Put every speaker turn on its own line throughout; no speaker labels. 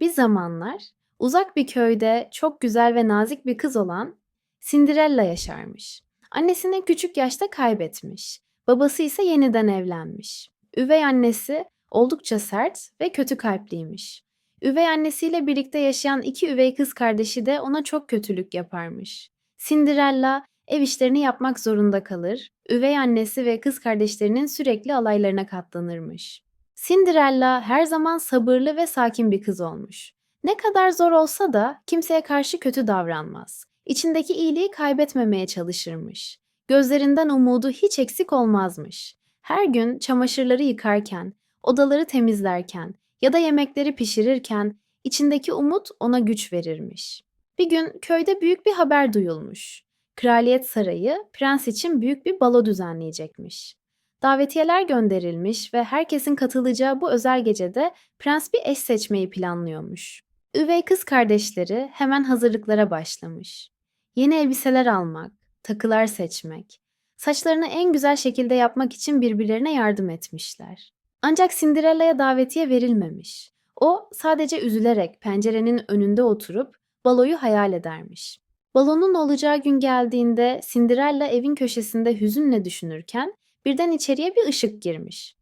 Bir zamanlar uzak bir köyde çok güzel ve nazik bir kız olan Cinderella yaşarmış. Annesini küçük yaşta kaybetmiş. Babası ise yeniden evlenmiş. Üvey annesi oldukça sert ve kötü kalpliymiş. Üvey annesiyle birlikte yaşayan iki üvey kız kardeşi de ona çok kötülük yaparmış. Cinderella ev işlerini yapmak zorunda kalır. Üvey annesi ve kız kardeşlerinin sürekli alaylarına katlanırmış. Cinderella her zaman sabırlı ve sakin bir kız olmuş. Ne kadar zor olsa da kimseye karşı kötü davranmaz. İçindeki iyiliği kaybetmemeye çalışırmış. Gözlerinden umudu hiç eksik olmazmış. Her gün çamaşırları yıkarken, odaları temizlerken ya da yemekleri pişirirken içindeki umut ona güç verirmiş. Bir gün köyde büyük bir haber duyulmuş. Kraliyet sarayı prens için büyük bir balo düzenleyecekmiş. Davetiyeler gönderilmiş ve herkesin katılacağı bu özel gecede prens bir eş seçmeyi planlıyormuş. Üvey kız kardeşleri hemen hazırlıklara başlamış. Yeni elbiseler almak, takılar seçmek, saçlarını en güzel şekilde yapmak için birbirlerine yardım etmişler. Ancak Cinderella'ya davetiye verilmemiş. O sadece üzülerek pencerenin önünde oturup baloyu hayal edermiş. Balonun olacağı gün geldiğinde Cinderella evin köşesinde hüzünle düşünürken birden içeriye bir ışık girmiş.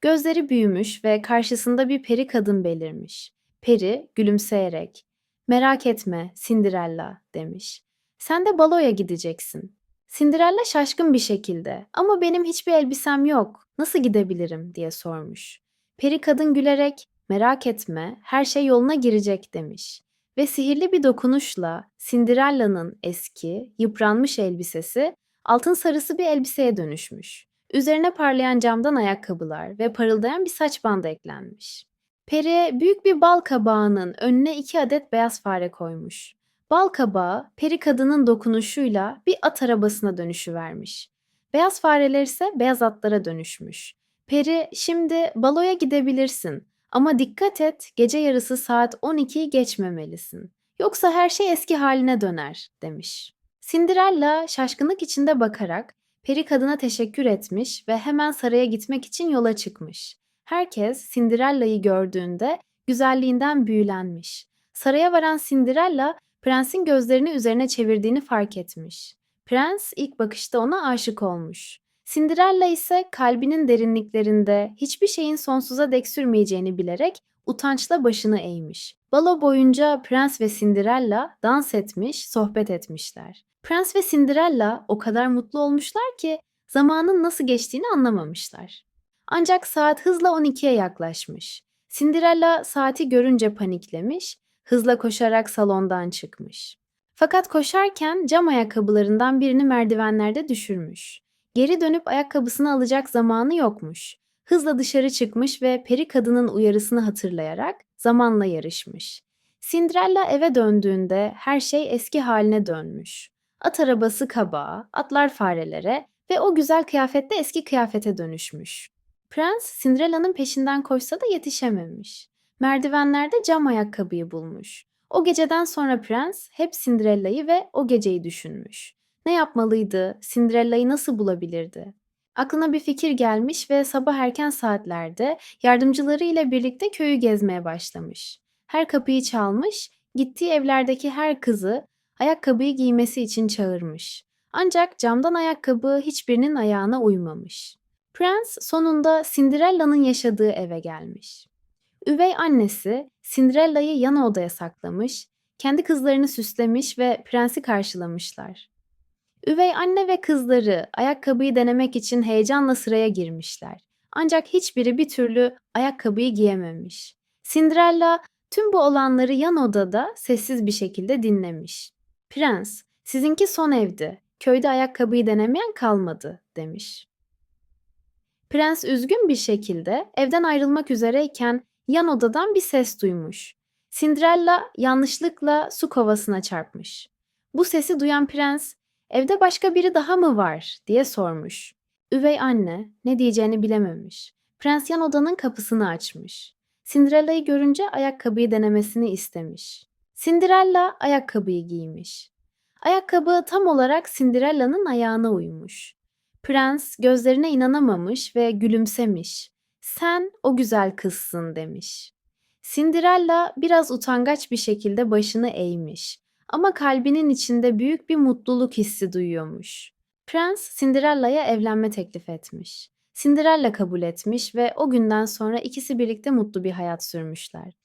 Gözleri büyümüş ve karşısında bir peri kadın belirmiş. Peri gülümseyerek "Merak etme Cinderella." demiş. "Sen de baloya gideceksin." Cinderella şaşkın bir şekilde "Ama benim hiçbir elbisem yok. Nasıl gidebilirim?" diye sormuş. Peri kadın gülerek "Merak etme, her şey yoluna girecek." demiş ve sihirli bir dokunuşla Cinderella'nın eski, yıpranmış elbisesi altın sarısı bir elbiseye dönüşmüş. Üzerine parlayan camdan ayakkabılar ve parıldayan bir saç bandı eklenmiş. Peri büyük bir bal kabağının önüne iki adet beyaz fare koymuş. Bal kabağı peri kadının dokunuşuyla bir at arabasına dönüşüvermiş. Beyaz fareler ise beyaz atlara dönüşmüş. Peri şimdi baloya gidebilirsin ama dikkat et gece yarısı saat 12'yi geçmemelisin. Yoksa her şey eski haline döner demiş. Cinderella şaşkınlık içinde bakarak peri kadına teşekkür etmiş ve hemen saraya gitmek için yola çıkmış. Herkes Cinderella'yı gördüğünde güzelliğinden büyülenmiş. Saraya varan Cinderella prensin gözlerini üzerine çevirdiğini fark etmiş. Prens ilk bakışta ona aşık olmuş. Cinderella ise kalbinin derinliklerinde hiçbir şeyin sonsuza dek sürmeyeceğini bilerek utançla başını eğmiş. Balo boyunca Prens ve Cinderella dans etmiş, sohbet etmişler. Prens ve Cinderella o kadar mutlu olmuşlar ki zamanın nasıl geçtiğini anlamamışlar. Ancak saat hızla 12'ye yaklaşmış. Cinderella saati görünce paniklemiş, hızla koşarak salondan çıkmış. Fakat koşarken cam ayakkabılarından birini merdivenlerde düşürmüş. Geri dönüp ayakkabısını alacak zamanı yokmuş. Hızla dışarı çıkmış ve peri kadının uyarısını hatırlayarak zamanla yarışmış. Cinderella eve döndüğünde her şey eski haline dönmüş. At arabası kabağa, atlar farelere ve o güzel kıyafette eski kıyafete dönüşmüş. Prens Cinderella'nın peşinden koşsa da yetişememiş. Merdivenlerde cam ayakkabıyı bulmuş. O geceden sonra prens hep Cinderella'yı ve o geceyi düşünmüş. Ne yapmalıydı? Cinderella'yı nasıl bulabilirdi? Aklına bir fikir gelmiş ve sabah erken saatlerde yardımcıları ile birlikte köyü gezmeye başlamış. Her kapıyı çalmış, gittiği evlerdeki her kızı ayakkabıyı giymesi için çağırmış. Ancak camdan ayakkabı hiçbirinin ayağına uymamış. Prens sonunda Cinderella'nın yaşadığı eve gelmiş. Üvey annesi Cinderella'yı yan odaya saklamış, kendi kızlarını süslemiş ve prensi karşılamışlar. Üvey anne ve kızları ayakkabıyı denemek için heyecanla sıraya girmişler. Ancak hiçbiri bir türlü ayakkabıyı giyememiş. Cinderella tüm bu olanları yan odada sessiz bir şekilde dinlemiş. Prens, sizinki son evdi. Köyde ayakkabıyı denemeyen kalmadı, demiş. Prens üzgün bir şekilde evden ayrılmak üzereyken yan odadan bir ses duymuş. Cinderella yanlışlıkla su kovasına çarpmış. Bu sesi duyan prens, "Evde başka biri daha mı var?" diye sormuş. Üvey anne ne diyeceğini bilememiş. Prens yan odanın kapısını açmış. Cinderella'yı görünce ayakkabıyı denemesini istemiş. Cinderella ayakkabıyı giymiş. Ayakkabı tam olarak Cinderella'nın ayağına uymuş. Prens gözlerine inanamamış ve gülümsemiş. "Sen o güzel kızsın." demiş. Cinderella biraz utangaç bir şekilde başını eğmiş ama kalbinin içinde büyük bir mutluluk hissi duyuyormuş. Prens Cinderella'ya evlenme teklif etmiş. Cinderella kabul etmiş ve o günden sonra ikisi birlikte mutlu bir hayat sürmüşler.